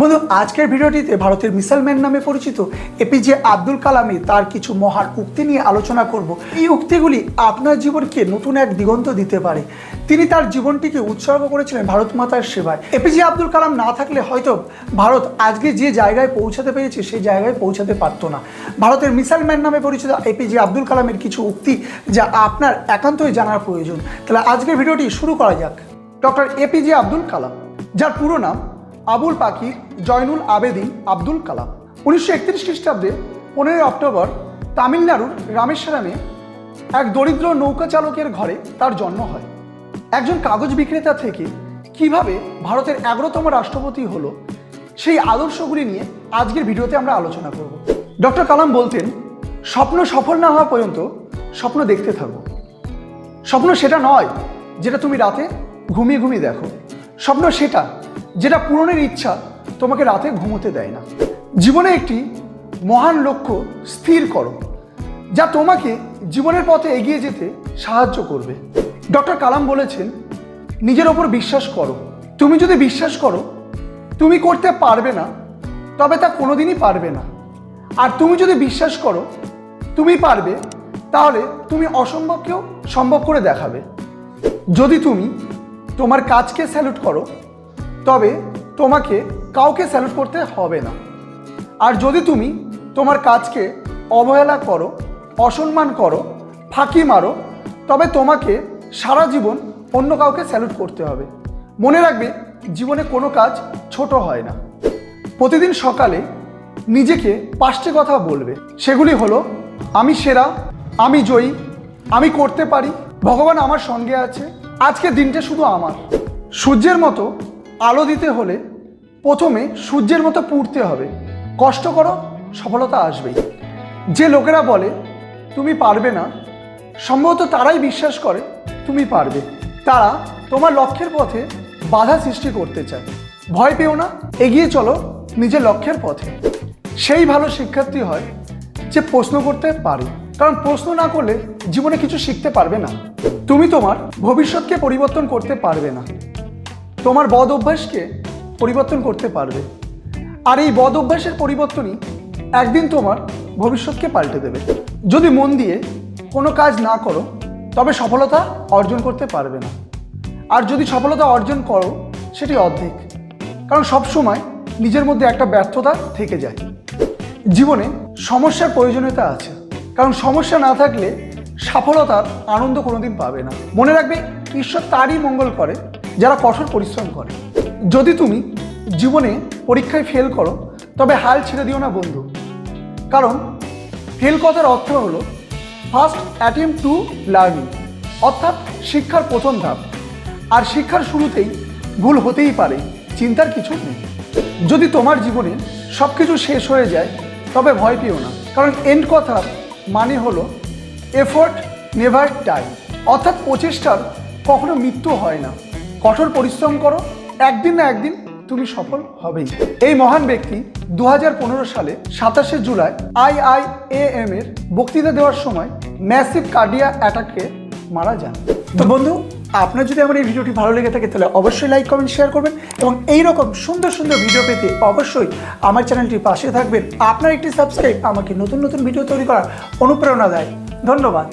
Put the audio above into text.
বন্ধু, আজকের ভিডিওটিতে ভারতের মিসাইল ম্যান নামে পরিচিত এপিজে আব্দুল কালামে তার কিছু মহান উক্তি নিয়ে আলোচনা করব। এই উক্তিগুলি আপনার জীবনকে নতুন এক দিগন্ত দিতে পারে। তিনি তার জীবনটিকে উৎসর্গ করেছিলেন ভারত মাতার সেবায়। এপিজে আব্দুল কালাম না থাকলে হয়তো ভারত আজকে যে জায়গায় পৌঁছাতে পেরেছে সেই জায়গায় পৌঁছাতে পারতো না। ভারতের মিসাইল ম্যান নামে পরিচিত এপিজে আব্দুল কালামের কিছু উক্তি যা আপনার একান্তই জানার প্রয়োজন। তাহলে আজকের ভিডিওটি শুরু করা যাক। ডক্টর এপিজে আব্দুল কালাম, যার পুরো নাম আবুল পাকির জয়নুল আবেদিন আব্দুল কালাম। উনিশশো একত্রিশ খ্রিস্টাব্দে পনেরোই অক্টোবর তামিলনাড়ুর রামেশ্বরমে এক দরিদ্র নৌকা চালকের ঘরে তার জন্ম হয়। একজন কাগজ বিক্রেতা থেকে কীভাবে ভারতের এগারোতম রাষ্ট্রপতি হলো, সেই আদর্শগুলি নিয়ে আজকের ভিডিওতে আমরা আলোচনা করব। ডক্টর কালাম বলতেন, স্বপ্ন সফল না হওয়া পর্যন্ত স্বপ্ন দেখতে থাকো। স্বপ্ন সেটা নয়, যেটা তুমি রাতে ঘুমিয়ে ঘুমিয়ে দেখো। স্বপ্ন সেটা যেটা পূরণের ইচ্ছা তোমাকে রাতে ঘুমোতে দেয় না। জীবনে একটি মহান লক্ষ্য স্থির করো, যা তোমাকে জীবনের পথে এগিয়ে যেতে সাহায্য করবে। ডক্টর কালাম বলেছেন, নিজের ওপর বিশ্বাস করো। তুমি যদি বিশ্বাস করো, তুমি করতে পারবে না, তবে তা কোনোদিনই পারবে না। আর তুমি যদি বিশ্বাস করো, তুমি পারবে, তাহলে তুমি অসম্ভবকেও সম্ভব করে দেখাবে। যদি তুমি তোমার কাজকে স্যালুট করো তবে তোমাকে কাউকে স্যালুট করতে হবে না। আর যদি তুমি তোমার কাজকে অবহেলা করো, অসম্মান করো, ফাঁকি মারো, তবে তোমাকে সারা জীবন অন্য কাউকে স্যালুট করতে হবে। মনে রাখবে, জীবনে কোনো কাজ ছোট হয় না। প্রতিদিন সকালে নিজেকে পাঁচটি কথা বলবে। সেগুলি হলো, আমি সেরা, আমি জয়ী, আমি করতে পারি, ভগবান আমার সঙ্গে আছে, আজকে দিনটা শুধু আমার। সূর্যের মতো আলো দিতে হলে প্রথমে সূর্যের মতো পুড়তে হবে। কষ্ট করো, সফলতা আসবেই। যে লোকেরা বলে, তুমি পারবে না, সম্ভবত তারাই বিশ্বাস করে, তুমি পারবে। তারা তোমার লক্ষ্যের পথে বাধা সৃষ্টি করতে চায়। ভয় পেও না, এগিয়ে চলো নিজের লক্ষ্যের পথে। সেই ভালো শিক্ষার্থী হয় যে প্রশ্ন করতে পারে। কারণ প্রশ্ন না করলে জীবনে কিছু শিখতে পারবে না। তুমি তোমার ভবিষ্যৎকে পরিবর্তন করতে পারবে না। তোমার বদ অভ্যাসকে পরিবর্তন করতে পারবে। আর এই বদ অভ্যাসের পরিবর্তনই একদিন তোমার ভবিষ্যৎকে পাল্টে দেবে। যদি মন দিয়ে কোনো কাজ না করো, তবে সফলতা অর্জন করতে পারবে না। আর যদি সফলতা অর্জন করো, সেটি অর্ধেক। কারণ সব সময় নিজের মধ্যে একটা ব্যর্থতা থেকে যায়। জীবনে সমস্যার প্রয়োজনীয়তা আছে। কারণ সমস্যা না থাকলে সফলতার আনন্দ কোনোদিন পাবে না। মনে রাখবে, ঈশ্বর তারই মঙ্গল করে। যারা কঠোর পরিশ্রম করে। যদি তুমি জীবনে পরীক্ষায় ফেল করো, তবে হাল ছেড়ে দিও না, বন্ধু। কারণ ফেল কথার অর্থ হলো ফার্স্ট অ্যাটেম্প টু লার্নিং অর্থাৎ শিক্ষার প্রথম ধাপ। আর শিক্ষার শুরুতেই ভুল হতেই পারে, চিন্তার কিছু নেই। যদি তোমার জীবনে সব কিছু শেষ হয়ে যায়, তবে ভয় পেও না। কারণ এন্ড কথার মানে হলো এফোর্ট নেভার ডাই অর্থাৎ প্রচেষ্টার কখনো মৃত্যু হয় না। কঠোর পরিশ্রম করো, একদিন না একদিন তুমি সফল হবেই। এই মহান ব্যক্তি দু হাজার পনেরো সালে সাতাশে জুলাই আই আই এম এর বক্তৃতা দেওয়ার সময় ম্যাসিভ কার্ডিয়া অ্যাটাকে মারা যান। তো বন্ধু, আপনার যদি আমার এই ভিডিওটি ভালো লেগে থাকে, তাহলে অবশ্যই লাইক, কমেন্ট, শেয়ার করবেন এবং এই রকম সুন্দর সুন্দর ভিডিও পেতে অবশ্যই আমার চ্যানেলটির পাশে থাকবেন। আপনার একটি সাবস্ক্রাইব আমাকে নতুন নতুন ভিডিও তৈরি করার অনুপ্রেরণা দেয়। ধন্যবাদ।